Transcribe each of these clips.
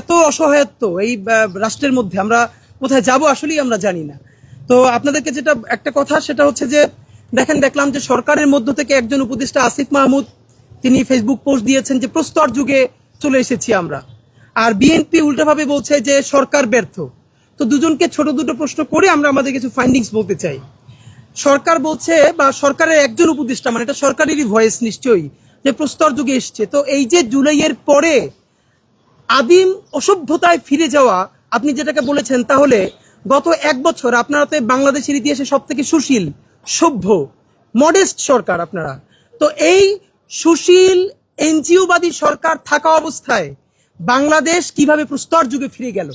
এত অসহায়ত্ব এই রাষ্ট্রের মধ্যে। আমরা কোথায় যাব আসলেই আমরা জানি না। তো আপনাদেরকে যেটা একটা কথা, সেটা হচ্ছে যে, দেখেন, দেখলাম যে সরকারের মধ্য থেকে একজন উপদেষ্টা আসিফ মাহমুদ, তিনি ফেসবুক পোস্ট দিয়েছেন যে, প্রস্তর যুগে চলে এসেছি আমরা। আর বিএনপি উল্টাভাবে বলছে যে, সরকার ব্যর্থ। তো দুজনকে ছোট দুটো প্রশ্ন করে আমরা আমাদের কিছু ফাইন্ডিংস বলতে চাই। সরকার বলছে, বা সরকারের একজন উপদেষ্টা মানে এটা সরকারেরই ভয়েস নিশ্চয়ই, যে প্রস্তর যুগে এসছে। তো এই যে জুলাইয়ের পরে আদিম অসভ্যতায় ফিরে যাওয়া, আপনি যেটাকে বলেছেন তাহলে গত এক বছর আপনারা তো বাংলাদেশের ইতিহাসে সব থেকে সুশীল, সভ্য মডেস্ট সরকার আপনারা। তো এই সুশীল, এনজিওবাদী সরকার থাকা অবস্থায় বাংলাদেশ কীভাবে প্রস্তর যুগে ফিরে গেল?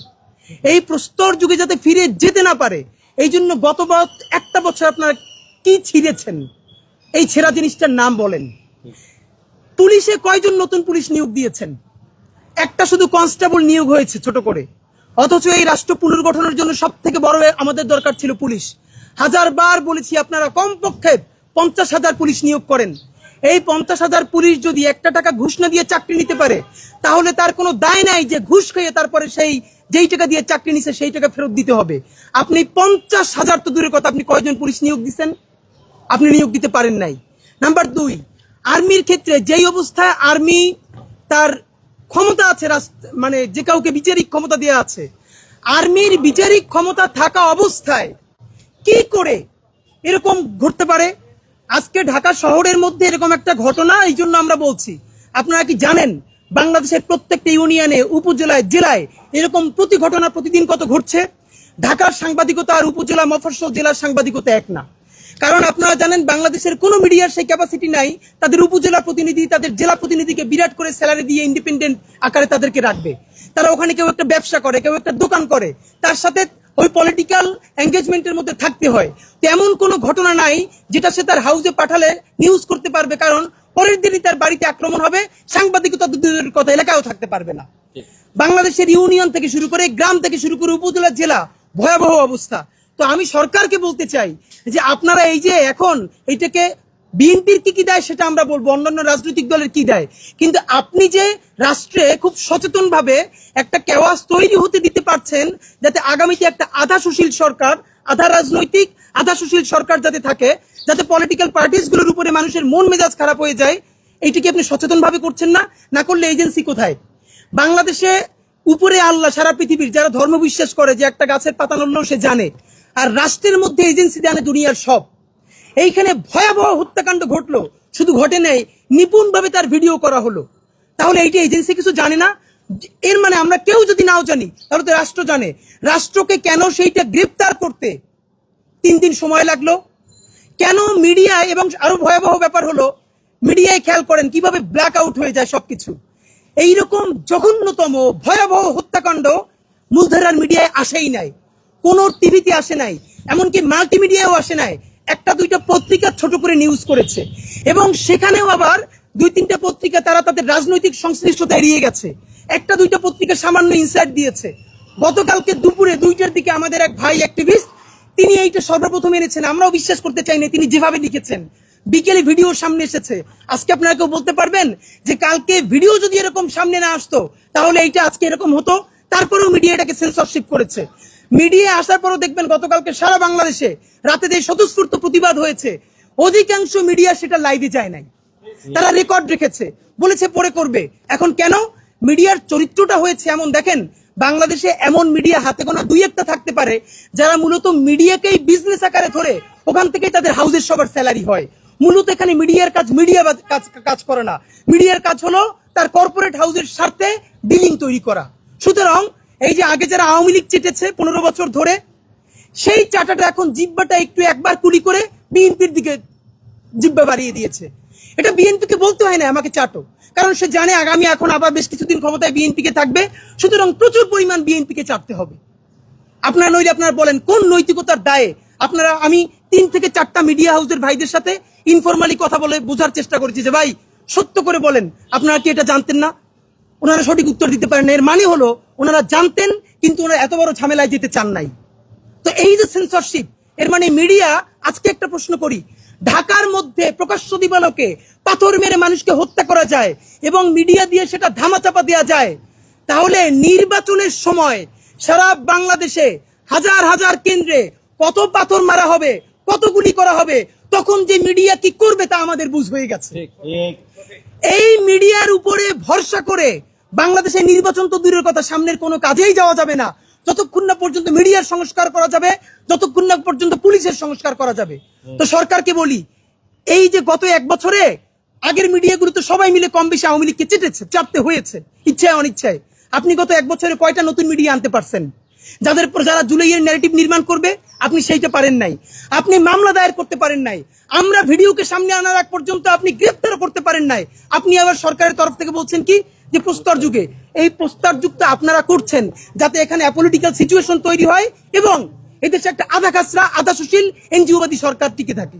এই প্রস্তর যুগে যাতে ফিরে যেতে না পারে, এই জন্য গত একটা বছর আপনারা কি ছিঁড়েছেন? এই ছেঁড়া জিনিসটার নাম বলেন। পুলিশে কয়জন নতুন পুলিশ নিয়োগ দিয়েছেন? একটা শুধু কনস্টেবল নিয়োগ হয়েছে ছোট করে। অথচ এই রাষ্ট্র পুনর্গঠনের জন্য সব থেকে বড় আমাদের দরকার ছিল পুলিশ। হাজার বার বলেছি আপনারা কমপক্ষে পঞ্চাশ হাজার পুলিশ নিয়োগ করেন। এই পঞ্চাশ হাজার পুলিশ যদি একটা টাকা ঘুষ না দিয়ে চাকরি নিতে পারে, তাহলে তার কোনো দায় নাই যে ঘুষ খেয়ে তারপরে সেই যেই টাকা দিয়ে চাকরি নিছে সেই টাকা ফেরত দিতে হবে। আপনি পঞ্চাশ হাজার তো দূরের কথা, আপনি কয়জন পুলিশ নিয়োগ দিচ্ছেন আপনি নিয়োগ দিতে পারেন নাই। নাম্বার দুই, আর্মির ক্ষেত্রে যেই অবস্থায় আর্মি তার ক্ষমতা আছে মানে যে কাউকে বিচারিক ক্ষমতা দেওয়া আছে। আর্মির বিচারিক ক্ষমতা থাকা অবস্থায় কি করে এরকম ঘটতে পারে? আজকে ঢাকা শহরের মধ্যে এরকম একটা ঘটনা এই জন্য আমরা বলছি। আপনারা কি জানেন বাংলাদেশের প্রত্যেকটা ইউনিয়নে, উপজেলায়, জেলায় এরকম প্রতি ঘটনা প্রতিদিন কত ঘটছে? ঢাকার সাংবাদিকতা আর উপজেলা মফস্বল জেলার সাংবাদিকতা এক না। কারণ আপনারা জানেন বাংলাদেশের কোনো মিডিয়ার সেই ক্যাপাসিটি নাই তাদের উপজেলা প্রতিনিধি তাদের জেলা প্রতিনিধিকে বিরাট করে স্যালারি দিয়ে ইন্ডিপেন্ডেন্ট আকারে তাদেরকে রাখবে। তারা ওখানে কেউ একটা ব্যবসা করে কেউ একটা দোকান করে তার সাথে ওই পলিটিক্যাল এঙ্গেজমেন্টের মধ্যে থাকতে হয়। তো এমন কোনো ঘটনা নাই যেটা সে তার হাউসে পাঠালে নিউজ করতে পারবে কারণ পরের দিনই তার বাড়িতে আক্রমণ হবে সাংবাদিকতা দূরের কথা এলাকায়ও থাকতে পারবে না। বাংলাদেশের ইউনিয়ন থেকে শুরু করে গ্রাম থেকে শুরু করে উপজেলা জেলা ভয়াবহ অবস্থা। তো আমি সরকারকে বলতে চাই যে আপনারা এই যে এখন এইটাকে বিএনপির কি কি দেয় সেটা আমরা বলব, অন্যান্য রাজনৈতিক দলের কি দেয়? কিন্তু আপনি যে রাষ্ট্রে খুব সচেতনভাবে একটা কেওয়াস তৈরি হতে দিতে পারছেন যাতে আগামীতে একটা আধা সুশীল সরকার, আধা রাজনৈতিক, আধা সুশীল সরকার যাতে থাকে, যাতে পলিটিক্যাল পার্টিসগুলোর উপরে মানুষের মন মেজাজ খারাপ হয়ে যায় এইটাকে আপনি সচেতনভাবে করছেন না? না করলে এজেন্সি কোথায়? বাংলাদেশে উপরে আল্লাহ সারা পৃথিবীর যারা ধর্ম বিশ্বাস করে যে একটা গাছের পাতা নড়লেও সে জানে। আর রাষ্ট্রের মধ্যে এজেন্সি জানে দুনিয়ার সব। এইখানে ভয়াবহ হত্যাকাণ্ড ঘটলো। শুধু ঘটে নাই নিপুণ ভাবে তার ভিডিও করা হলো। তাহলে এইটা এজেন্সি কিছু জানে না? এর মানে আমরা কেউ যদি নাও জানি, তাহলে তো রাষ্ট্র জানে। রাষ্ট্রকে কেন সেইটা গ্রেপ্তার করতে? তিন দিন সময় লাগল। কেন মিডিয়ায়, এবং আরও ভয়াবহ ব্যাপার হলো, মিডিয়ায় খেয়াল করেন কীভাবে ব্ল্যাক আউট হয়ে যায় সবকিছু। এইরকম জঘন্যতম, ভয়াবহ হত্যাকাণ্ড মূলধারার মিডিয়ায় আসেই নাই। কোন টিভিতে আসে নাই, এমনকি মাল্টিমিডিয়াও আসে নাই। একটা দুইটা পত্রিকা ছোট করে নিউজ করেছে। এবং সেখানেও আবার দুই তিনটা পত্রিকা তারা তাদের রাজনৈতিক সংশ্লিষ্টতা এড়িয়ে গেছে। একটা দুইটা পত্রিকা সামান্য ইনসাইট দিয়েছে। গতকালকে দুপুরে দুইটার দিকে আমাদের এক ভাই অ্যাক্টিভিস্ট তিনি এইটা সর্বপ্রথম এনেছেন। আমরাও বিশ্বাস করতে চাই না তিনি যেভাবে লিখেছেন। বিকেলে ভিডিও সামনে এসেছে। আজকে আপনারা কেউ বলতে পারবেন যে কালকে ভিডিও যদি এরকম সামনে না আসতো, তাহলে এইটা আজকে এরকম হতো। তারপরেও মিডিয়া এটাকে সেন্সরশিপ করেছে। মিডিয়া আসার পরও দেখবেন গতকালকে সারা বাংলাদেশে রাতে যে স্বতঃস্ফূর্ত প্রতিবাদ হয়েছে, অধিকাংশ মিডিয়া সেটা লাইভে যায় নাই। তারা রেকর্ড রেখেছে, বলেছে পরে করবে। এখন কেন? মিডিয়ার চরিত্রটা হয়েছে এমন, দেখেন, বাংলাদেশে এমন মিডিয়া হাতে গোনা দুই একটা থাকতে পারে, যারা মূলত মিডিয়াকেই বিজনেস আকারে ধরে ওখান থেকেই তাদের হাউজের সবার স্যালারি হয়। মূলত এখানে মিডিয়ার কাজ, মিডিয়া কাজ কাজ করে না। মিডিয়ার কাজ হলো তার কর্পোরেট হাউসের স্বার্থে ডিলিং তৈরি করা। সুতরাং এই যে আগে যারা আওয়ামী লীগ চেটেছে পনেরো বছর ধরে, সেই চাটাটা এখন জিব্বাটা একটু একবার কুলি করে বিএনপির দিকে জিব্বা বাড়িয়ে দিয়েছে। এটা বিএনপিকে বলতে হয় না, আমাকে চাটো। কারণ সে জানে আগামী এখন আবার বেশ কিছুদিন ক্ষমতায় বিএনপিকে থাকবে, সুতরাং প্রচুর পরিমাণ বিএনপিকে চাটতে হবে। আপনারা নইলে আপনারা বলেন, কোন নৈতিকতার দায়ে? আপনারা, আমি তিন থেকে চারটা মিডিয়া হাউসের ভাইদের সাথে ইনফরমালি কথা বলে বোঝার চেষ্টা করেছি যে, ভাই, সত্য করে বলেন। আপনারা কি এটা জানতেন না? ওনারা সঠিক উত্তর দিতে পারেন এর মানে হলো, ওনারা জানতেন, কিন্তু ওনারা এত বড় ঝামেলায় যেতে চান নাই। তো এই যে সেন্সরশিপ এর মানে মিডিয়া আজকে একটা প্রশ্ন করি। ঢাকার মধ্যে প্রকাশ্য দিবালোকে পাথর মেরে মানুষকে হত্যা করা যায় এবং মিডিয়া দিয়ে সেটা ধামাচাপা দেওয়া যায়, তাহলে নির্বাচনের সময় সারা বাংলাদেশে হাজার হাজার কেন্দ্রে কত পাথর মারা হবে, কত গুলি করা হবে, তখন যে মিডিয়া কি করবে তা আমাদের বুঝ হয়ে গেছে। এই মিডিয়ার উপরে ভরসা করে বাংলাদেশের নির্বাচন তো দূরের কথা, সামনের কোনো কাজেই যাওয়া যাবে না। যতক্ষণ না পর্যন্ত মিডিয়ার সংস্কার করা যাবে, যতক্ষণ না পর্যন্ত পুলিশের সংস্কার করা যাবে। তো সরকারকে বলি, এই যে গত এক বছরে আগের মিডিয়াগুলো তো সবাই মিলে কম বেশি আওয়ামী লীগকে চেটেছে, চাপতে হয়েছে, ইচ্ছায় অনিচ্ছায়। আপনি গত এক বছরে কয়টা নতুন মিডিয়া আনতে পারছেন? যাদের যারা জুলাইয়ের ন্যারেটিভ নির্মাণ করবে আপনি সেইটা পারেন নাই। আপনি মামলা দায়ের করতে পারেন নাই। আমরা ভিডিওকে সামনে আনার আগ পর্যন্ত আপনি গ্রেফতারও করতে পারেন নাই। আপনি আবার সরকারের তরফ থেকে বলছেন কি? যে প্রস্তর যুগে। এই প্রস্তর যুগটা আপনারা করছেন যাতে এখানে অ্যাপলিটিক্যাল সিচুয়েশন তৈরি হয় এবং এদেশে একটা আধা কাছরা আধা সুশীল এনজিওবাদী সরকার টিকে থাকে।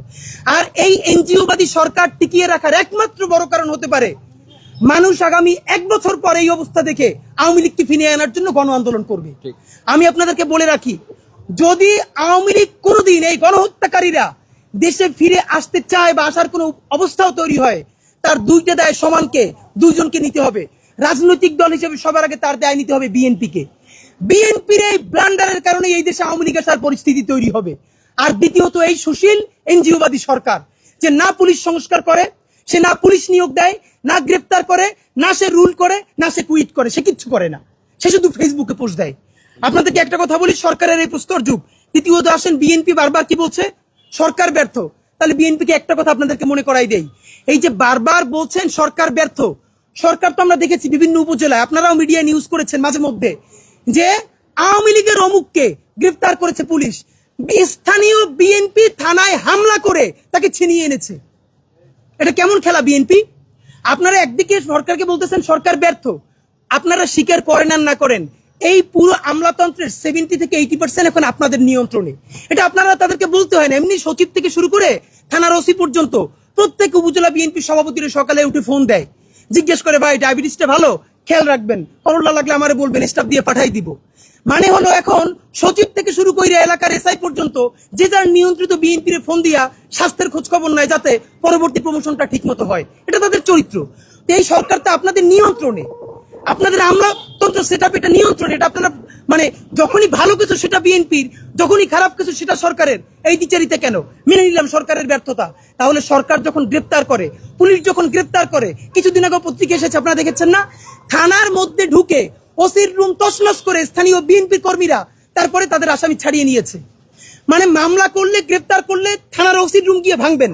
আর এই এনজিওবাদী সরকার টিকিয়ে রাখার একমাত্র বড় কারণ হতে পারে মানুষ আগামী এক বছর পর এই অবস্থা দেখে আওয়ামী লীগকে ফিরিয়ে আনার জন্য গণ আন্দোলন করবে। আমি আপনাদেরকে বলে রাখি যদি আওয়ামী লীগ কোনোদিন এই গণহত্যাকারীরা দেশে ফিরে আসতে চায় বা আসার কোনো অবস্থাও তৈরি হয়, তার দুইটা দায় সমানকে, দুইজনকে নিতে হবে। রাজনৈতিক দল হিসেবে সবার আগে তার দায় নিতে হবে বিএনপিকে। বিএনপির এই ব্লান্ডারের কারণে এই দেশে আওয়ামী লীগের তার পরিস্থিতি তৈরি হবে। আর দ্বিতীয়ত এই সুশীল এনজিওবাদী সরকার, যে না পুলিশ সংস্কার করে, সে না পুলিশ নিয়োগ দেয়, না গ্রেপ্তার করে, না সে রুল করে, না সে টুইট করে, সে কিচ্ছু করে না। সে শুধু ফেসবুকে পোস্ট দেয়। আপনাদেরকে একটা কথা বলি, সরকারের এই প্রস্তর যুগ। তৃতীয়ত আসেন বিএনপি বারবার কি বলছে? সরকার ব্যর্থ। তাহলে বিএনপিকে একটা কথা আপনাদেরকে মনে করাই দেই। এই যে বারবার বলছেন সরকার ব্যর্থ, সরকার তো আমরা দেখেছি বিভিন্ন উপজেলায়, আপনারাও মিডিয়া নিউজ করেছেন মাঝে মধ্যে, যে আওয়ামী লীগের অমুককে গ্রেফতার করেছে পুলিশ। স্থানীয় বিএনপি থানায় হামলা করে তাকে ছিনিয়ে এনেছে। এটা কেমন খেলা বিএনপি? আপনারা একদিকে সরকারকে বলতেছেন সরকার ব্যর্থ, আপনারা স্বীকার করেন আর না করেন। এই পুরো আমলাতন্ত্রের সেভেন্টি থেকে এইটি পার্সেন্ট এখন আপনাদের নিয়ন্ত্রণে। এটা আপনারা তাদেরকে বলতে হয় না। এমনি সচিব থেকে শুরু করে থানার ওসি পর্যন্ত প্রত্যেক উপজেলা বিএনপি সভাপতিরা সকালে উঠে ফোন দেয়। জিজ্ঞেস করে, ভাই ডায়াবেটিসটা ভালো? খেয়াল রাখবেন। করোনা লাগলে আমারে বলবেন স্টাফ দিয়ে পাঠাই দিব। মানে হলো এখন সচিব থেকে শুরু করে এলাকার এসআই পর্যন্ত যে যার নিয়ন্ত্রিত বিএনপির ফোন দিয়া স্বাস্থ্যের খোঁজ খবর নেয় যাতে পরবর্তী প্রমোশনটা ঠিক মতো হয়। এটা তাদের চরিত্র। এই সরকার তো আপনাদের নিয়ন্ত্রণে। আপনাদের আমলাতন্ত্র সেট এটা নিয়ন্ত্রণ, এটা আপনারা মানে যখনই ভালো কিছু সেটা বিএনপির, যখনই খারাপ কিছু সেটা সরকারের, এই দ্বিচারিতে কেন? মেনে নিলাম সরকারের ব্যর্থতা। তাহলে সরকার যখন গ্রেপ্তার করে, পুলিশ যখন গ্রেপ্তার করে, কিছুদিন আগে পত্রিকা এসেছে, আপনারা দেখেছেন না? থানার মধ্যে ঢুকে ওসির রুম তছনছ করে স্থানীয় বিএনপি কর্মীরা তারপরে তাদের আসামি ছাড়িয়ে নিয়েছে। মানে মামলা করলে, গ্রেপ্তার করলে থানার ওসির রুম গিয়ে ভাঙবেন।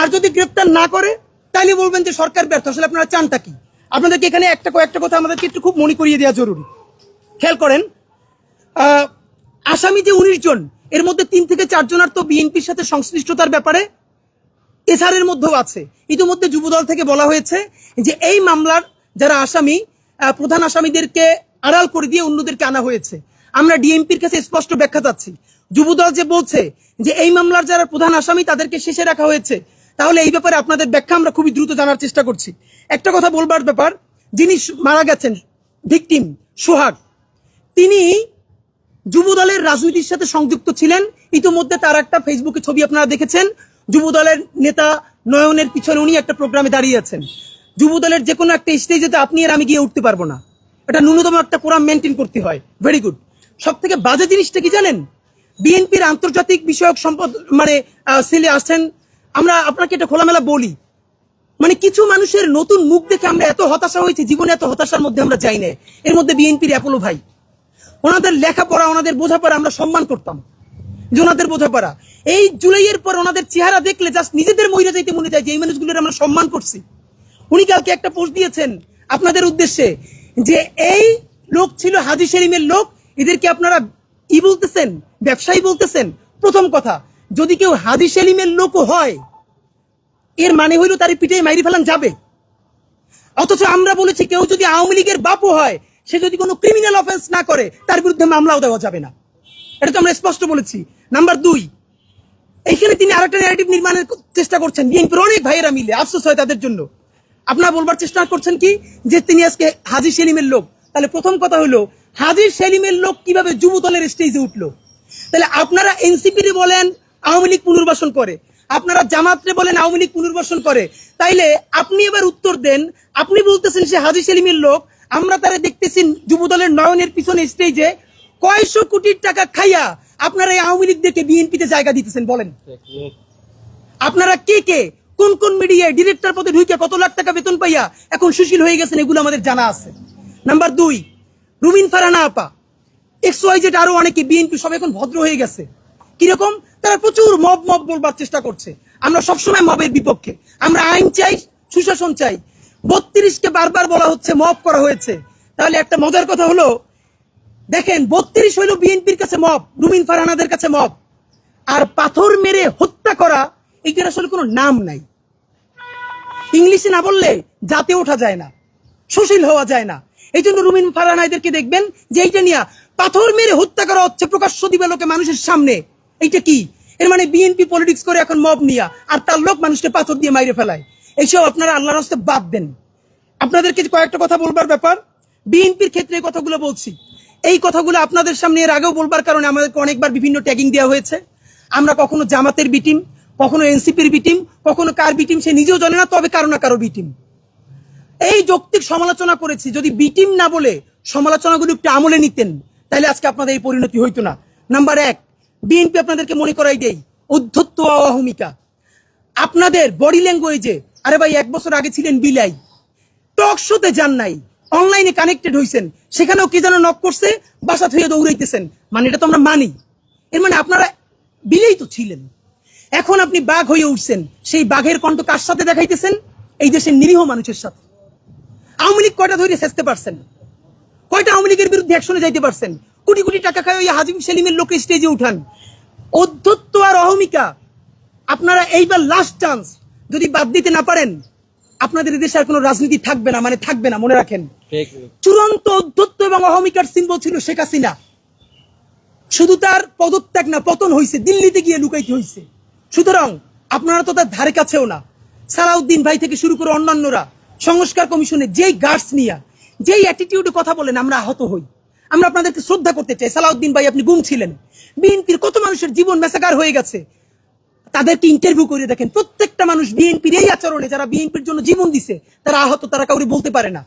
আর যদি গ্রেপ্তার না করে তাহলে বলবেন যে সরকার ব্যর্থ। আসলে আপনারা চানটা কি? আপনাদেরকে এখানে একটা কয়েকটা কথা আমাদেরকে একটু খুব মনে করিয়ে দেওয়া জরুরি। খেয়াল করেন আসামি যে উনিশ জন, এর মধ্যে তিন থেকে চারজনের তো বিএনপির সাথে সংশ্লিষ্টতার ব্যাপারে এসআরের মধ্যেও আছে। ইতিমধ্যে যুবদল থেকে বলা হয়েছে যে এই মামলার যারা আসামি প্রধান আসামিদেরকে আড়াল করে দিয়ে অন্যদেরকে আনা হয়েছে। আমরা ডিএমপির কাছে স্পষ্ট ব্যাখ্যা চাচ্ছি। যুবদল যে বলছে যে এই মামলার যারা প্রধান আসামি তাদেরকে শেষে রাখা হয়েছে, তাহলে এই ব্যাপারে আপনাদের ব্যাখ্যা আমরা খুবই দ্রুত জানার চেষ্টা করছি। একটা কথা বলবার ব্যাপার, যিনি মারা গেছেন, ভিকটিম, সোহাগ, তিনি যুবদলের রাজনীতির সাথে সংযুক্ত ছিলেন। ইতিমধ্যে তার একটা ফেসবুকে ছবি আপনারা দেখেছেন। যুবদলের নেতা নয়নের পিছনে উনি একটা প্রোগ্রামে দাঁড়িয়ে আছেন। যুবদলের যে কোনো একটা স্টেজেতে আপনি আর আমি গিয়ে উঠতে পারব না। এটা ন্যূনতম একটা কোরাম মেনটেন করতে হয়। ভেরি গুড সব থেকে বাজে জিনিসটা কি জানেন? বিএনপির আন্তর্জাতিক বিষয়ক সম্পদ মানে সেলে আসছেন। আমরা আপনাকে এটা খোলামেলা বলি। মানে কিছু মানুষের নতুন মুখ দেখে আমরা এত হতাশা হয়েছি, জীবনে এত হতাশার মধ্যে আমরা যাই না এর মধ্যে বিএনপির অ্যাপোলো ভাই। ওনাদের লেখাপড়া, ওনাদের বোঝাপড়া আমরা সম্মান করতাম। যে ওনাদের বোঝাপড়া। এই জুলাইয়ের পর ওনাদের চেহারা দেখলে জাস্ট নিজেদের মহিলা যাইতে মনে যায় যে এই মানুষগুলোর আমরা সম্মান করছি। উনি কালকে একটা পোস্ট দিয়েছেন আপনাদের উদ্দেশ্যে যে এই লোক ছিল হাজি সেলিমের লোক, এদেরকে আপনারা ই বলতেছেন, ব্যবসায়ী বলতেছেন। প্রথম কথা, যদি কেউ হাজি সেলিমের লোকও হয় এর মানে হইল তার পিঠে মাইরি ফেলান যাবে। অথচ আমরা বলেছি কেউ যদি আওয়ামী লীগের বাপও হয়, সে যদি কোনো ক্রিমিনাল অফেন্স না করে, তার বিরুদ্ধে মামলাও দেওয়া যাবে না। এটা তো আমরা স্পষ্ট বলেছি। নাম্বার দুই, এইখানে তিনি আরেকটা ন্যারেটিভ নির্মাণের চেষ্টা করছেন। বিএনপির অনেক ভাইয়েরা মিলে, আফসোস হয় তাদের জন্য। আপনারা বলবার চেষ্টা করছেন কি, যে তিনি আজকে হাজি সেলিমের লোক। তাহলে প্রথম কথা হলো, হাজি সেলিমের লোক কীভাবে যুব দলের স্টেজে উঠল? তাহলে আপনারা এনসিপি বলেন, আওয়ামী লীগ পুনর্বাসন করে। আপনারা জামাতরে বলেন আওয়ামী লীগ পুনর্বাসন করে। তাইলে আপনি এবার উত্তর দেন, আপনি বলতেছেন সে হাজি সেলিমের লোক, আমরা তারা দেখতেছি যুবদলের নয়নের পিছনে স্টেজে কয়শো কোটি টাকা খাইয়া আপনারা এই আওয়ামী লীগদেরকে বিএনপিতে জায়গা দিতেছেন, বলেন। আপনারা কে কে? কোন কোন মিডিয়ায় ডিরেক্টর পদে ঢুকে কত লাখ টাকা বেতন পাইয়া এখন সুশীল হয়ে গেছেন, এগুলো আমাদের জানা আছে। নাম্বার দুই রুবিন ফারানা আপা। এক্স আরও অনেকে বিএনপি সব এখন ভদ্র হয়ে গেছে। কীরকম? তারা প্রচুর মব মব বলবার চেষ্টা করছে। আমরা সবসময় মবের বিপক্ষে। আমরা আইন চাই, সুশাসন চাই। বত্রিশকে বারবার বলা হচ্ছে মব করা হয়েছে। তাহলে একটা মজার কথা হলো, দেখেন, বত্রিশ হইল বিএনপির কাছে মব, রুমিন ফারহানাদের কাছে মব। আর পাথর মেরে হত্যা করা এটার আসলে কোনো নাম নাই। ইংলিশে না বললে জাতে ওঠা যায় না, সুশীল হওয়া যায় না। এই জন্য রুমিন ফারহানাইদেরকে দেখবেন যে এইটা নিয়ে পাথর মেরে হত্যা করা হচ্ছে প্রকাশ্য দিবে লোকে মানুষের সামনে। এইটা কি? এর মানে বিএনপি পলিটিক্স করে এখন মব নিয়া, আর তার লোক মানুষকে পাথর দিয়ে মাইরে ফেলায়। এইসব আপনারা আল্লাহর হস্তে বাদ দেন। আপনাদেরকে কয়েকটা কথা বলবার ব্যাপার। বিএনপির ক্ষেত্রে এই কথাগুলো বলছি। এই কথাগুলো আপনাদের সামনে এর আগেও বলবার কারণে আমাদেরকে অনেকবার বিভিন্ন ট্যাগিং দেওয়া হয়েছে। আমরা কখনো জামাতের বিটিম কখনো এনসিপির বিটিম কখনো কার বিটিম সে নিজেও জানে না, তবে কারও না কারও বিটিম এই যৌক্তিক সমালোচনা করেছি, যদি বিটিম না বলে সমালোচনাগুলো একটু আমলে নিতেন, তাহলে আজকে আপনাদের এই পরিণতি হইতো না। নাম্বার এক বিএনপি আপনাদেরকে মনে করাই দেই, উদ্ধত্ত অহমিকা। আপনাদের বডি ল্যাঙ্গুয়েজে আরে ভাই, এক বছর আগে ছিলেন বিলাই। টক শোতে যান নাই অনলাইনে কানেক্টেড হইছেন, সেখানেও কি যেন নক করছে, বাসা থেকে দৌড়াইতেছেন। মানে এটা তো আমরা মানি। এর মানে আপনারা বিলেই তো ছিলেন। এখন আপনি বাঘ হয়ে উঠছেন, সেই বাঘের কণ্ঠ কার সাথে দেখাইতেছেন? এই দেশের নিরীহ মানুষের সাথে। আওয়ামী লীগ কয়টা ধরে সেচতে পারছেন? কয়টা আওয়ামী লীগের বিরুদ্ধে অ্যাকশনে যাইতে পারছেন? কোটি কোটি টাকা খায় ওই হাজিম সেলিমের লোকে স্টেজে উঠান। অধ্যত্ব আর অহমিকা আপনারা এইবার লাস্ট চান্স যদি বাদ দিতে না পারেন আপনাদের দেশে আর কোনো রাজনীতি থাকবে না মানে থাকবে না মনে রাখেন। চূড়ান্ত অধ্যত্ব এবং অহমিকার সিম্বল ছিল শেখ হাসিনা। শুধু তার পদত্যাগ না পতন হয়েছে দিল্লিতে গিয়ে লুকাইতে হয়েছে সুতরাং আপনারা তো তার ধারে কাছেও না। সালাউদ্দিন ভাই থেকে শুরু করে অন্যান্যরা সংস্কার কমিশনে যেই গার্ডস নিয়ে যেই অ্যাটিটিউডে কথা বলেন আমরা আহত হই। আমরা আপনাদেরকে শ্রদ্ধা করতে চাই। সালাউদ্দিন ভাই, আপনি গুম ছিলেন। বিএনপির কত মানুষের জীবন মেসাকার হয়ে গেছে? তাদেরকে ইন্টারভিউ করে দেখেন। প্রত্যেকটা মানুষ বিএনপির এই আচরণে যারা বিএনপির জন্য জীবন দিছে, তারা আহত, তারা কাউরে বলতে পারে না।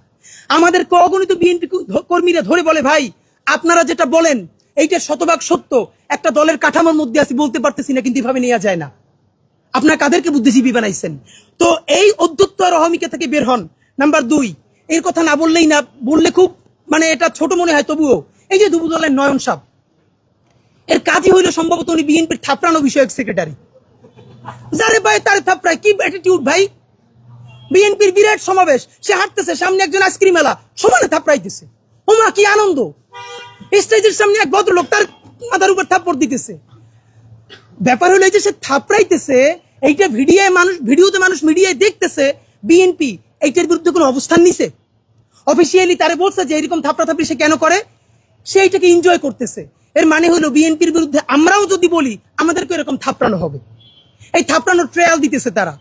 আমাদের অগণিত বিএনপি কর্মীরা ধরে বলে, ভাই, আপনারা যেটা বলেন, এইটা শতভাগ সত্য। একটা দলের কাঠামোর মধ্যে আছি, বলতে পারতেছি না, কিন্তু এভাবে নেওয়া যায় না। আপনার কাদেরকে বুদ্ধিজীবী বানাইছেন? তো এই অধ্যত্ব আর অহমিকা থেকে বের হন, নাম্বার দুই। এর কথা না বললেই না, বললে খুব মানে এটা ছোট মনে হয়, তবুও। এই যে দুবু দলের নয়ন সাপ, এর কাজই হইল সম্ভবত উনি বিএনপির থাপড়ানো বিষয়ক সেক্রেটারি। যারে ভাই তার থাপড়ায়, কি অ্যাটিটিউড ভাই? বিএনপির বিরাট সমাবেশ, সে হাঁটতেছে, সামনে একজন আইসক্রিম এলা সমানে থাপড়াইতেছে। ওমা, কি আনন্দ! স্টেজের সামনে এক ভদ্রলোক তার মাথার উপর থাপ্পড় দিতেছে। ব্যাপার হলো যে সে থাপড়াইতেছে, এইটা ভিডিও মানুষ, ভিডিওতে মানুষ মিডিয়ায় দেখতেছে, বিএনপি এইটার বিরুদ্ধে কোনো অবস্থান নিছে? অফিসিয়ালি তারে বলছে যে এরকম থাপড়া থাপড়ি সে কেন করে? সে এইটাকে এনজয় করতেছে। এর মানে হলো বিএনপির বিরুদ্ধে আমরাও যদি বলি আমাদেরকে এরকম থাপড়ানো হবে। এই থাপড়ানোর ট্রায়াল দিতেছে তারা।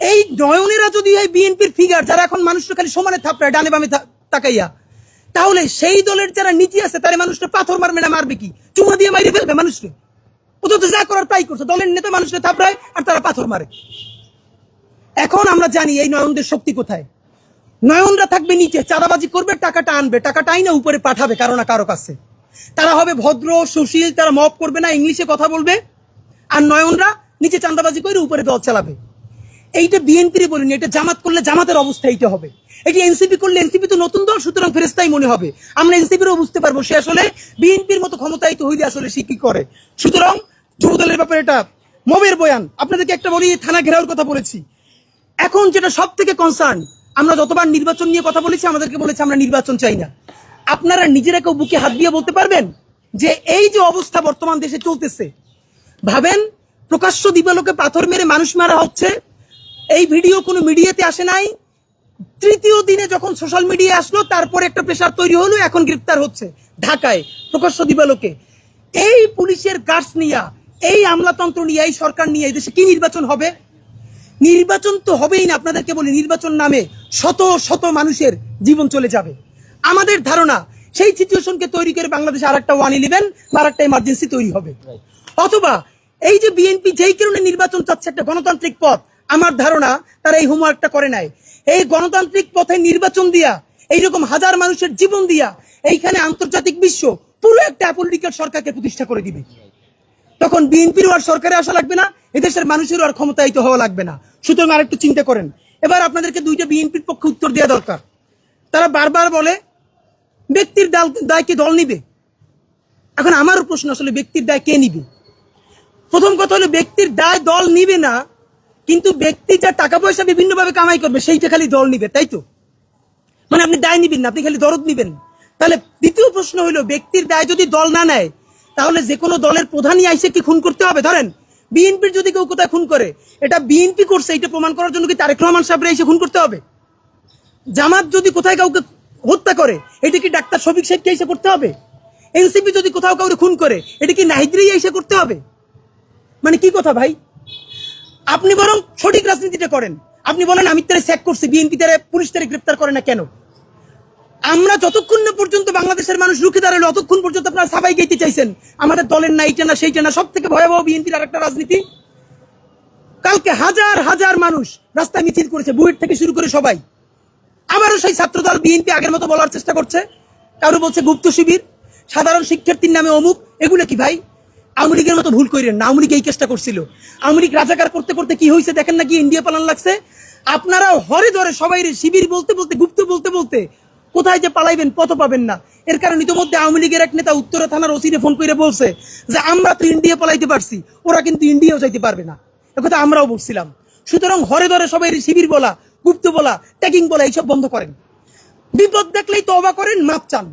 এই নয়নেরা যদি এই বিএনপির ফিগার যারা এখন মানুষটা খালি সমানে থাপড়ায়, ডানে বামে তাকাইয়া, তাহলে সেই দলের যারা নীতি আছে, তারা মানুষটা পাথর মারবে না মারবে কি? চুমা দিয়ে মাইরে ফেলবে মানুষকে? ও তো যা করার তাই করছে। দলের নেতা মানুষকে থাপড়ায় আর তারা পাথর মারে। এখন আমরা জানি এই নয়নদের শক্তি কোথায়। নয়নরা থাকবে নিচে, চাঁদাবাজি করবে, টাকাটা আনবে, টাকাটা আইনা উপরে পাঠাবে কারও না কারও কাছে। তারা হবে ভদ্র, সুশীল, তারা মপ করবে না, ইংলিশে কথা বলবে, আর নয়নরা নিচে চাঁদাবাজি করে উপরে দল চালাবে। এইটা বিএনপির বলিনি এটা জামাত করলে জামাতের অবস্থা এইটা হবে। এটি এনসিপি করলে এনসিপি তো নতুন দল, সুতরাং ফেরেস্তাই মনে হবে। আমরা এনসিপিরও বুঝতে পারব সে আসলে বিএনপির মতো ক্ষমতায় ক্ষমতায়িত হইলে আসলে সে কি করে। সুতরাং যুব দলের ব্যাপারে এটা মবের বয়ান। আপনাদেরকে একটা বলি, থানা ঘেরাওর কথা বলেছি। এখন যেটা সব থেকে কনসার্ন আমরা যতবার নির্বাচন নিয়ে কথা বলেছি, আমাদেরকে বলেছে আমরা নির্বাচন চাই না। আপনারা নিজেরা কেউ বুকে হাত দিয়ে বলতে পারবেন যে এই যে অবস্থা বর্তমান দেশে চলতেছে। ভাবেন, প্রকাশ্য দিবালোকে পাথর মেরে মানুষ মারা হচ্ছে, এই ভিডিও কোনো মিডিয়াতে আসে নাই। তৃতীয় দিনে যখন সোশ্যাল মিডিয়া আসলো, তারপরে একটা প্রেশার তৈরি হলো, এখন গ্রেপ্তার হচ্ছে ঢাকায়, প্রকাশ্য দিবালোকে। এই পুলিশের গার্ডস নিয়া, এই আমলাতন্ত্র নিয়ে, এই সরকার নিয়ে এই দেশে কি নির্বাচন হবে? নির্বাচন তো হবেই না, আপনাদেরকে বলি, নির্বাচন নামে শত শত মানুষের জীবন চলে যাবে। আমাদের ধারণা, সেই সিচুয়েশনকে তৈরি করে বাংলাদেশে আর একটা ওয়ান ইলেভেন বা আর একটা এমার্জেন্সি তৈরি হবে। অথবা এই যে বিএনপি যেই কারণে নির্বাচন চাচ্ছে একটা গণতান্ত্রিক পথ, আমার ধারণা তারা এই হোমওয়ার্কটা করে নাই। এই গণতান্ত্রিক পথে নির্বাচন দিয়া, এইরকম হাজার মানুষের জীবন দিয়া, এইখানে আন্তর্জাতিক বিশ্ব পুরো একটা পলিটিক্যাল সরকারকে প্রতিষ্ঠা করে দিবে। তখন বিএনপিরও আর সরকারে আসা লাগবে না, এদেশের মানুষেরও আর ক্ষমতায়িত হওয়া লাগবে না। সুতরাং আরেকটু চিন্তা করেন। এবার আপনাদেরকে দুইটা বিএনপির পক্ষে উত্তর দেওয়া দরকার। তারা বারবার বলে, ব্যক্তির দাল, দায় কে দল নিবে? এখন আমারও প্রশ্ন আসলে, ব্যক্তির দায় কে নিবে? প্রথম কথা হলো, ব্যক্তির দায় দল নিবে না, কিন্তু ব্যক্তি যা টাকা পয়সা বিভিন্নভাবে কামাই করবে, সেইটা খালি দল নিবে, তাই তো? মানে আপনি দায় নিবেন না, আপনি খালি দরদ নিবেন। তাহলে দ্বিতীয় প্রশ্ন হলো, ব্যক্তির দায় যদি দল না নেয় তাহলে যে কোনো দলের প্রধানই আইসে কি খুন করতে হবে? ধরেন, বিএনপির যদি কেউ কোথায় খুন করে, এটা বিএনপি করছে, এটা প্রমাণ করার জন্য কি তারেক রহমান সাহেবরা এসে খুন করতে হবে? জামাত যদি কোথায় কাউকে হত্যা করে, এটা কি ডাক্তার শফিক সাহেবকে এসে করতে হবে? এনসিপি যদি কোথাও কাউকে খুন করে, এটা কি নাহিদ্রেই এসে করতে হবে? মানে কি কথা ভাই? আপনি বরং সঠিক রাজনীতিটা করেন। আপনি বলেন, আমি তারা স্যাক করছি, বিএনপি তারা পুলিশ তারা গ্রেপ্তার করে না কেন? আমরা যতক্ষণ না পর্যন্ত বাংলাদেশের মানুষ রুখে দাঁড়াল ততক্ষণ পর্যন্ত আপনারা সাবাই গাইতে চাইছেন। আমাদের দলের না এইটা না সেইটা না সব থেকে ভয়াবহ বিএনপির আরেকটা রাজনীতি। কালকে হাজার হাজার মানুষ রাস্তায় মিছিল করেছে, বুয়েট থেকে শুরু করে সবাই। আবারও সেই ছাত্রদল বিএনপি আগের মতো বলার চেষ্টা করছে। কারও বলছে গুপ্ত শিবির, সাধারণ শিক্ষার্থীর নামে অমুক। এগুলো কি ভাই? আওয়ামী লীগের মতো ভুল করেন না, আওয়ামী লীগ এই চেষ্টা করছিল। আওয়ামী লীগ রাজাকার করতে করতে কি হয়েছে দেখেন না কি ইন্ডিয়া পালান লাগছে? আপনারা হরে ধরে সবাই শিবির বলতে বলতে, গুপ্ত বলতে বলতে কোথায় যে পালাইবেন পথ পাবেন না। এর কারণ ইতিমধ্যে আওয়ামী লীগের এক নেতা উত্তরা থানার ওসিরে ফোন করে বলছে যে, আমরা তো ইন্ডিয়া পালাইতে পারছি, ওরা কিন্তু ইন্ডিয়াও যাইতে পারবে না। একথা আমরাও বলছিলাম। সুতরাং হরে ধরে সবাই শিবির বলা, গুপ্ত বলা, ট্যাগিং বলা, এইসব বন্ধ করেন। বিপদ দেখলেই তবা করেন মাপ চান।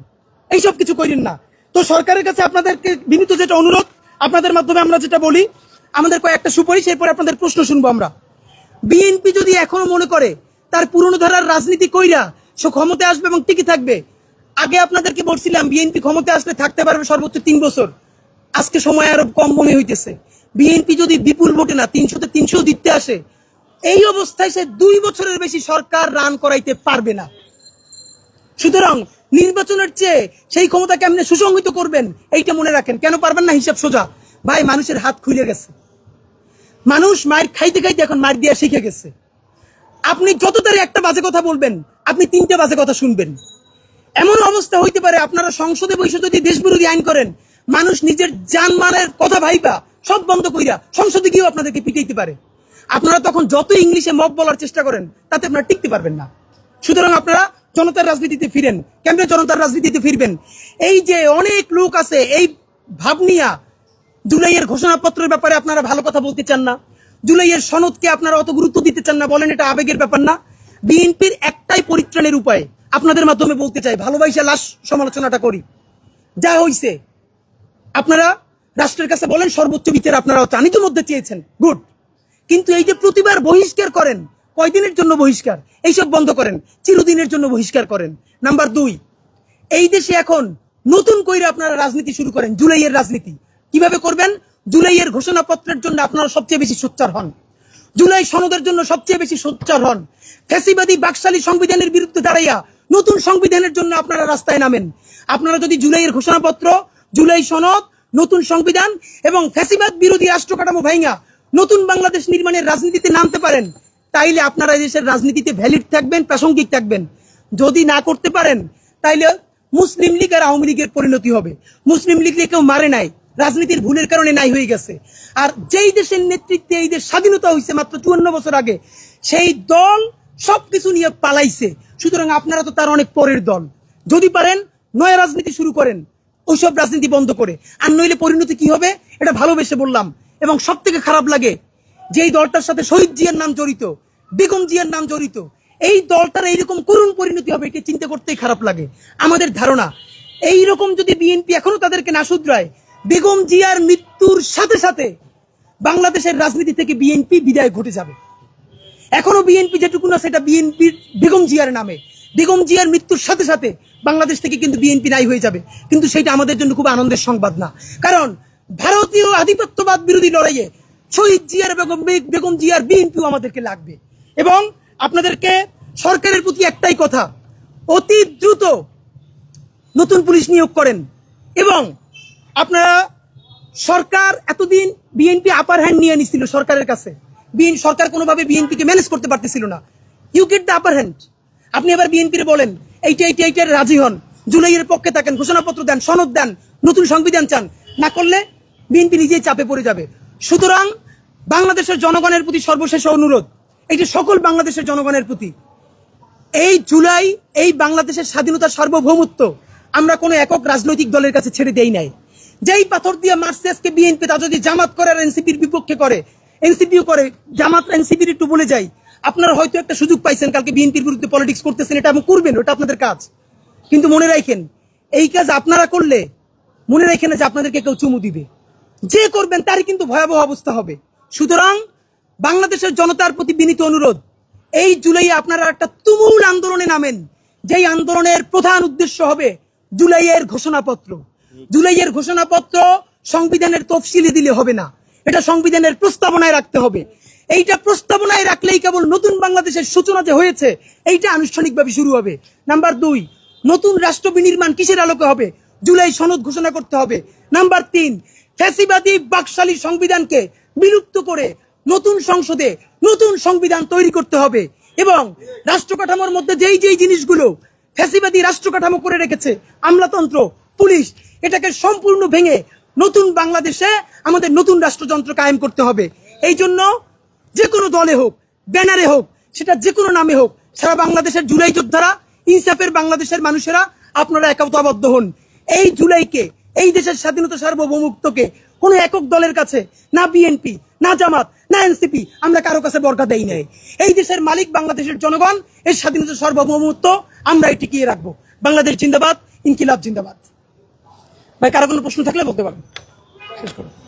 এইসব কিছু করেন না। তো সরকারের কাছে আপনাদেরকে বিনীত যেটা অনুরোধ, আপনাদের মাধ্যমে আমরা যেটা বলি, আমাদের কয়েকটা সুপারিশ, এরপরে আপনাদের প্রশ্ন শুনব আমরা। বিএনপি যদি এখনও মনে করে, তার পুরনো ধারার রাজনীতি কইরা সে ক্ষমতায় আসবে এবং টিকে থাকবে। আগে আপনাদেরকে বলছিলাম, বিএনপি ক্ষমতায় আসলে থাকতে পারবে সর্বোচ্চ তিন বছর। আজকে সময় আরও কম মনে হইতেছে। বিএনপি যদি বিপুল ভোটে না তিনশোতে তিনশো দিতে আসে, এই অবস্থায় সে দুই বছরের বেশি সরকার রান করাইতে পারবে না। সুতরাং নির্বাচনের চেয়ে সেই ক্ষমতা কেমনে সুসংহিত করবেন, এইটা মনে রাখেন। কেন পারবেন না হিসাব সোজা? ভাই, মানুষের হাত খুলে গেছে। মানুষ মায়ের খাইতে খাইতে এখন মার দিয়া শিখে গেছে। আপনি যত তারে একটা বাজে কথা বলবেন আপনি তিনটে বাজে কথা শুনবেন। এমন অবস্থা হইতে পারে আপনারা সংসদে বসে যদি দেশ বিরোধী আইন করেন, মানুষ নিজের জানমালের কথা ভাইবা, সব বন্ধ কইরা সংসদে গিয়েও আপনাদেরকে পিটাইতে পারে। আপনারা তখন যত ইংলিশে মব বলার চেষ্টা করেন, তাতে আপনারা টিকতে পারবেন না। সুতরাং আপনারা জনতার রাজনীতিতে ফিরেন কেমনে জনতার রাজনীতিতে ফিরবেন। এই যে অনেক লোক আছে, এই ভাবনিয়া জুলাইয়ের ঘোষণাপত্রের ব্যাপারে আপনারা ভালো কথা বলতে চান না। জুলাইয়ের সনদকে আপনারা অত গুরুত্ব দিতে চান না, বলেন এটা আবেগের ব্যাপার না। বিএনপির একটাই পরিত্রাণের উপায়। আপনাদের মাধ্যমে বলতে চাই, ভালোবাসা লাশ সমালোচনাটা করি। যা হইছে, আপনারা রাষ্ট্রের কাছে বলেন, সর্বোচ্চ বিচার আপনারা চান। মধ্যে চেয়েছেন, গুড। কিন্তু এই যে প্রতিবার বহিষ্কার করেন, কয়দিনের জন্য বহিষ্কার? এইসব বন্ধ করেন, চিরদিনের জন্য বহিষ্কার করেন। নাম্বার দুই, এই দেশে এখন নতুন কইরা আপনারা রাজনীতি শুরু করেন, জুলাইয়ের রাজনীতি। কীভাবে করবেন? জুলাইয়ের ঘোষণাপত্রের জন্য আপনারা সবচেয়ে বেশি সোচ্চার হন। জুলাই সনদের জন্য সবচেয়ে বেশি সোচ্চার হন। ফ্যাসিবাদী বাকশালী সংবিধানের বিরুদ্ধে দাঁড়াইয়া নতুন সংবিধানের জন্য আপনারা রাস্তায় নামেন। আপনারা যদি জুলাইয়ের ঘোষণাপত্র, জুলাই সনদ, নতুন সংবিধান এবং ফ্যাসিবাদ বিরোধী রাষ্ট্র কাঠামো ভাইঙ্গা নতুন বাংলাদেশ নির্মাণের রাজনীতিতে নামতে পারেন, তাইলে আপনারা দেশের রাজনীতিতে ভ্যালিড থাকবেন, প্রাসঙ্গিক থাকবেন। যদি না করতে পারেন, তাইলে মুসলিম লীগ আর আওয়ামী লীগের পরিণতি হবে। মুসলিম লীগকে কেউ মারে নাই। রাজনীতির ভুলের কারণে নাই হয়ে গেছে। আর যেই দেশের নেতৃত্বে এই দেশ স্বাধীনতা হয়েছে মাত্র চুয়ান্ন বছর আগে, সেই দল সবকিছু নিয়ে পালাইছে। সুতরাং আপনারা তো তার অনেক পরের দল। যদি পারেন, নয়া রাজনীতি শুরু করেন। ওইসব রাজনীতি বন্ধ করে। আর নইলে পরিণতি কি হবে? এটা ভালোবেসে বললাম। এবং সব থেকে খারাপ লাগে যে এই দলটার সাথে শহীদ জিয়ার নাম জড়িত, বেগম জিয়ার নাম জড়িত, এই দলটার এইরকম করুণ পরিণতি হবে, এটা চিন্তা করতেই খারাপ লাগে। আমাদের ধারণা এই রকম যদি বিএনপি এখনও তাদেরকে না শুধরায় বেগম জিয়ার মৃত্যুর সাথে সাথে বাংলাদেশের রাজনীতি থেকে বিএনপি বিদায় ঘটে যাবে। এখনও বিএনপি যেটুকু না, সেটা বিএনপির বেগম জিয়ার নামে। বেগম জিয়ার মৃত্যুর সাথে সাথে বাংলাদেশ থেকে কিন্তু বিএনপি নাই হয়ে যাবে। কিন্তু সেটা আমাদের জন্য খুব আনন্দের সংবাদ না। কারণ ভারতীয় আধিপত্যবাদ বিরোধী লড়াইয়ে শহীদ জিয়ার বেগম বেগম জিয়ার বিএনপিও আমাদেরকে লাগবে। এবং আপনাদেরকে সরকারের প্রতি একটাই কথা, অতি দ্রুত নতুন পুলিশ নিয়োগ করেন। এবং আপনারা সরকার এতদিন বিএনপি আপার হ্যান্ড নিয়ে নিছিল সরকারের কাছে। বিএন সরকার কোনোভাবে বিএনপিকে ম্যানেজ করতে পারতেছিল না। You get the upper hand আপনি এবার বিএনপির বলেন, এইটা এইটা এইটা রাজি হন। জুলাইয়ের পক্ষে থাকেন, ঘোষণাপত্র দেন, সনদ দেন, নতুন সংবিধান চান। না করলে বিএনপি নিজেই চাপে পড়ে যাবে। সুতরাং বাংলাদেশের জনগণের প্রতি সর্বশেষ অনুরোধ এটি সকল বাংলাদেশের জনগণের প্রতি, এই জুলাই, এই বাংলাদেশের স্বাধীনতার সার্বভৌমত্ব আমরা কোনো একক রাজনৈতিক দলের কাছে ছেড়ে দেই নাই। যেই পাথর দিয়ে মারছে আজকে বিএনপি তা যদি জামাত করে আর এনসিপির বিপক্ষে করে এনসিপিও করে, জামাত এনসিপির একটু বলে যাই। আপনারা হয়তো একটা সুযোগ পাইছেন, কালকে বিএনপির বিরুদ্ধে পলিটিক্স করতেছেন, এটা এবং করবেন, ওটা আপনাদের কাজ। কিন্তু মনে রাখেন, এই কাজ আপনারা করলে, মনে রাখেন যে আপনাদেরকে কেউ চুমু দিবে। যে করবেন, তারই কিন্তু ভয়াবহ অবস্থা হবে। সুতরাং, বাংলাদেশের জনতার প্রতি বিনীত অনুরোধ, এই জুলাইয়ে আপনারা একটা তুমুল আন্দোলনে নামেন, যেই আন্দোলনের প্রধান উদ্দেশ্য হবে জুলাইয়ের ঘোষণাপত্র। জুলাইয়ের ঘোষণাপত্র সংবিধানের তফসিলি দিলে হবে না। এটা সংবিধানের প্রস্তাবনায় রাখতে হবে। এইটা প্রস্তাবনায় রাখলেই কেবল নতুন বাংলাদেশের সূচনা যে হয়েছে, এইটা আনুষ্ঠানিকভাবে শুরু হবে। নাম্বার দুই, নতুন রাষ্ট্র বিনির্মাণ কিসের আলোকে হবে? জুলাই সনদ ঘোষণা করতে হবে। নাম্বার তিন, ফ্যাসিবাদী বাকশালী সংবিধানকে বিলুপ্ত করে নতুন সংসদে নতুন সংবিধান তৈরি করতে হবে এবং রাষ্ট্র কাঠামোর মধ্যে যেই যেই জিনিসগুলো ফ্যাসিবাদী রাষ্ট্র কাঠামো করে রেখেছে, আমলাতন্ত্র পুলিশ এটাকে সম্পূর্ণ ভেঙে নতুন বাংলাদেশে আমাদের নতুন রাষ্ট্রযন্ত্র কায়েম করতে হবে। এই জন্য যে কোনো দলে হোক, ব্যানারে হোক, সেটা যে কোনো নামে হোক, সারা বাংলাদেশের জুলাই যোদ্ধারা, ইনসাফের বাংলাদেশের মানুষেরা আপনারা একতাবদ্ধ হন। এই জুলাইকে, এই দেশের স্বাধীনতা সার্বভৌমত্বকে কোনো একক দলের কাছে, না বিএনপি, না জামাত, না এনসিপি, আমরা কারও কাছে বর্গা দেই নাই। এই দেশের মালিক বাংলাদেশের জনগণ এই স্বাধীনতা সার্বভৌমত্ব আমরা এই টিকিয়ে রাখব। বাংলাদেশ জিন্দাবাদ, ইনকিলাব জিন্দাবাদ। ভাই কারও কোনো প্রশ্ন থাকলে বলতে পারেন। শেষ করুন